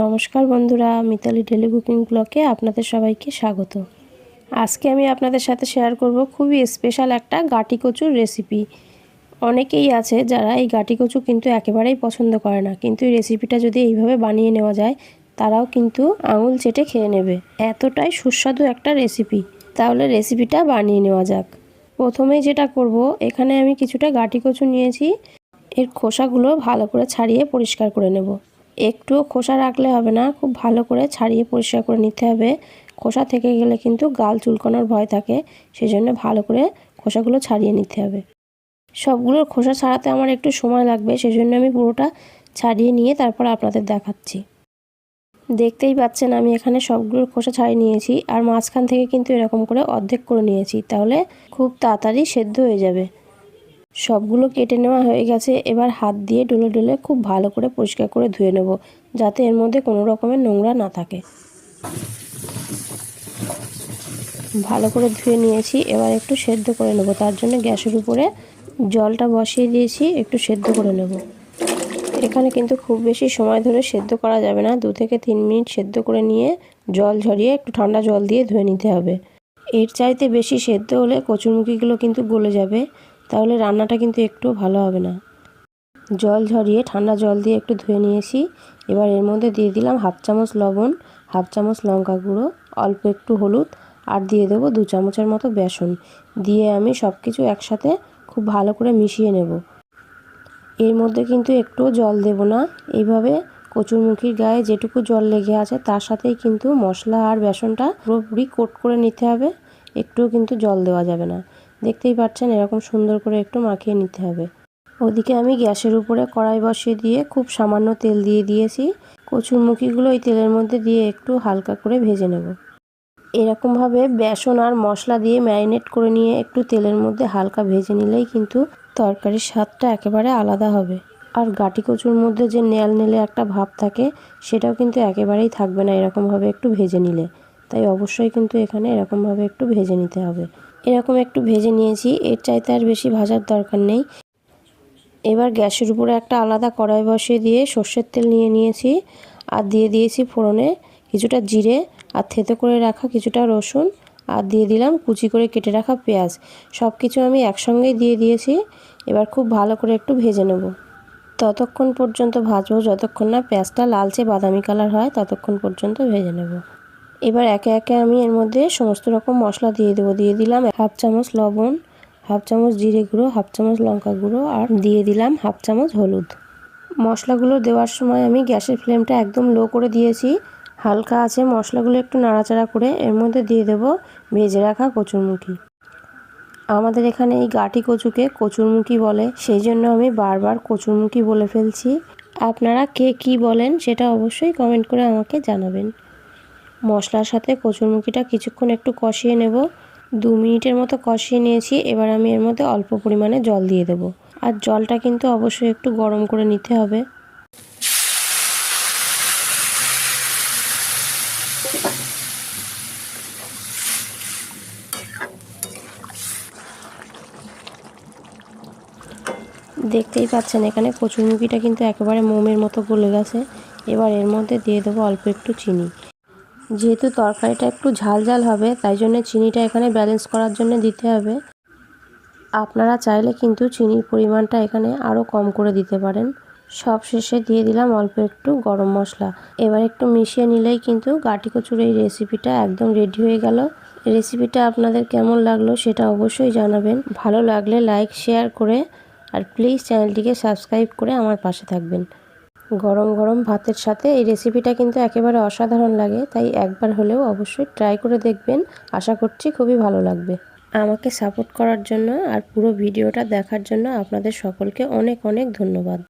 নমস্কার বন্ধুরা, Mitali daily cooking ব্লকে আপনাদের সবাইকে স্বাগত। আজকে আমি আপনাদের সাথে শেয়ার করব খুবই স্পেশাল একটা গাটি কচুর রেসিপি অনেকেই আছে যারা এই গাটি কচু কিন্তু একেবারেই পছন্দ করে না, কিন্তু এই রেসিপিটা যদি এইভাবে বানিয়ে নেওয়া যায়, তারাও কিন্তু আঙুল চেটে খেয়ে নেবে। এতটাই সুস্বাদু একটা রেসিপি তাহলে রেসিপিটা বানিয়ে নেওয়া যাক। প্রথমেই যেটা করব, এখানে আমি কিছুটা গাটি কচু নিয়েছি। এর খোসাগুলো ভালো করে ছাড়িয়ে পরিষ্কার করে নেব। একটুও খোসা রাখলে হবে না, খুব ভালো করে ছাড়িয়ে পরিষ্কার করে নিতে হবে। খোসা থেকে গেলে কিন্তু গাল চুলকানোর ভয় থাকে সেই জন্য ভালো করে খোসাগুলো ছাড়িয়ে নিতে হবে। সবগুলোর খোসা ছাড়াতে আমার একটু সময় লাগবে সেই জন্য আমি পুরোটা ছাড়িয়ে নিয়ে তারপর আপনাদের দেখাচ্ছি। দেখতেই পাচ্ছেন আমি এখানে সবগুলোর খোসা ছাড়িয়ে নিয়েছি, আর মাঝখান থেকে কিন্তু এরকম করে অর্ধেক করে নিয়েছি, তাহলে খুব তাড়াতাড়ি সেদ্ধ হয়ে যাবে। সবগুলো কেটে নেওয়া হয়ে গেছে। এবার হাত দিয়ে ডলে ডলে খুব ভালো করে পরিষ্কার করে ধুয়ে নেব, যাতে এর মধ্যে কোনো রকমের নোংরা না থাকে। ভালো করে ধুয়ে নিয়েছি, এবার একটু সেদ্ধ করে নেব। তার জন্য গ্যাসের উপরে জলটা বসিয়ে দিয়েছি, একটু সেদ্ধ করে নেব। এখানে কিন্তু খুব বেশি সময় ধরে সেদ্ধ করা যাবে না। দু থেকে তিন মিনিট সেদ্ধ করে নিয়ে জল ঝরিয়ে একটু ঠান্ডা জল দিয়ে ধুয়ে নিতে হবে। এর চাইতে বেশি সেদ্ধ হলে কচুরমুখিগুলো কিন্তু গলে যাবে। তাহলে রান্নাটা কিন্তু একটু ভালো হবে না। জল ঝরিয়ে, ঠান্ডা জল দিয়ে একটু ধুয়ে নিয়েছি। এবার এর মধ্যে দিয়ে দিলাম হাফ চামচ লবণ, হাফ চামচ লঙ্কা গুঁড়ো, অল্প একটু হলুদ আর দিয়ে দেবো দু চামচের মতো বেসন। দিয়ে আমি সব কিছু একসাথে খুব ভালো করে মিশিয়ে নেব। এর মধ্যে কিন্তু একটুও জল দেব না। এইভাবে কচুরমুখির গায়ে যেটুকু জল লেগে আছে, তার সাথেই কিন্তু মশলা আর বেসনটা পুরোপুরি কোট করে নিতে হবে। একটুও কিন্তু জল দেওয়া যাবে না। দেখতেই পাচ্ছেন এরকম সুন্দর করে একটু মাখিয়ে নিতে হবে। ওদিকে আমি গ্যাসের উপরে কড়াই বসিয়ে দিয়ে খুব সামান্য তেল দিয়ে দিয়েছি। কচুর মুখিগুলো ওই তেলের মধ্যে দিয়ে একটু হালকা করে ভেজে নেব। এরকমভাবে বেসন আর মশলা দিয়ে ম্যারিনেট করে নিয়ে একটু তেলের মধ্যে হালকা ভেজে নিলেই কিন্তু তরকারির স্বাদটা একেবারে আলাদা হবে। আর গাটি কচুর মধ্যে যে নেয়াল নেলে একটা ভাব থাকে, সেটাও কিন্তু একেবারেই থাকবে না এরকমভাবে একটু ভেজে নিলে। তাই অবশ্যই কিন্তু এখানে এরকমভাবে একটু ভেজে নিতে হবে। এরকম একটু ভেজে নিয়েছি, এর চাইতে আর বেশি ভাজার দরকার নেই। এবার গ্যাসের উপরে একটা আলাদা কড়াই বসিয়ে দিয়ে সর্ষের তেল নিয়ে নিয়েছি, আর দিয়ে দিয়েছি ফোড়নে কিছুটা জিরে, আর থেতো করে রাখা কিছুটা রসুন, আর দিয়ে দিলাম কুচি করে কেটে রাখা পেঁয়াজ। সব কিছু আমি একসঙ্গেই দিয়ে দিয়েছি, এবার খুব ভালো করে একটু ভেজে নেব। ততক্ষণ পর্যন্ত ভাজবো, যতক্ষণ না পেঁয়াজটা লালচে বাদামি কালার হয়, ততক্ষণ পর্যন্ত ভেজে নেব। এবার একে একে আমি এর মধ্যে সমস্ত রকম মশলা দিয়ে দেবো। দিয়ে দিলাম হাফ চামচ লবণ, হাফ চামচ জিরে গুঁড়ো, হাফ চামচ লঙ্কা গুঁড়ো আর দিয়ে দিলাম হাফ চামচ হলুদ। মশলাগুলো দেওয়ার সময় আমি গ্যাসের ফ্লেমটা একদম লো করে দিয়েছি। হালকা আছে মশলাগুলো একটু নাড়াচাড়া করে এর মধ্যে দিয়ে দেব ভেজে রাখা কচুরমুখি। আমাদের এখানে এই গাটি কচুকে কচুরমুখি বলে, সেই জন্য আমি বারবার কচুরমুখি বলে ফেলছি। আপনারা কে কি বলেন সেটা অবশ্যই কমেন্ট করে আমাকে জানাবেন। মশলার সাথে কচুরমুখিটা কিছুক্ষণ একটু কষিয়ে নেব। দু মিনিটের মতো কষিয়ে নিয়েছি, এবার আমি এর মধ্যে অল্প পরিমাণে জল দিয়ে দেব। আর জলটা কিন্তু অবশ্যই একটু গরম করে নিতে হবে। দেখতেই পাচ্ছেন, এখানে কচুরমুখিটা কিন্তু একেবারে মোমের মতো গলে গেছে। এবার এর মধ্যে দিয়ে দেবো অল্প একটু চিনি। যেহেতু তরকারিটা একটু ঝাল ঝাল হবে, তাই জন্য চিনিটা এখানে ব্যালেন্স করার জন্য দিতে হবে। আপনারা চাইলে কিন্তু চিনির পরিমাণটা এখানে আরও কম করে দিতে পারেন। সব শেষে দিয়ে দিলাম অল্প একটু গরম মশলা। এবার একটু মিশিয়ে নিলেই কিন্তু গাটি কচুর এই রেসিপিটা একদম রেডি হয়ে গেল। রেসিপিটা আপনাদের কেমন লাগল সেটা অবশ্যই জানাবেন। ভালো লাগলে লাইক শেয়ার করে, আর প্লিজ চ্যানেলটিকে সাবস্ক্রাইব করে আমার পাশে থাকবেন। গরম গরম ভাতের সাথে এই রেসিপিটা কিন্তু একেবারে অসাধারণ লাগে, তাই একবার হলেও অবশ্যই ট্রাই করে দেখবেন। আশা করছি খুবই ভালো লাগবে। আমাকে সাপোর্ট করার জন্য আর পুরো ভিডিওটা দেখার জন্য আপনাদের সকলকে অনেক অনেক ধন্যবাদ।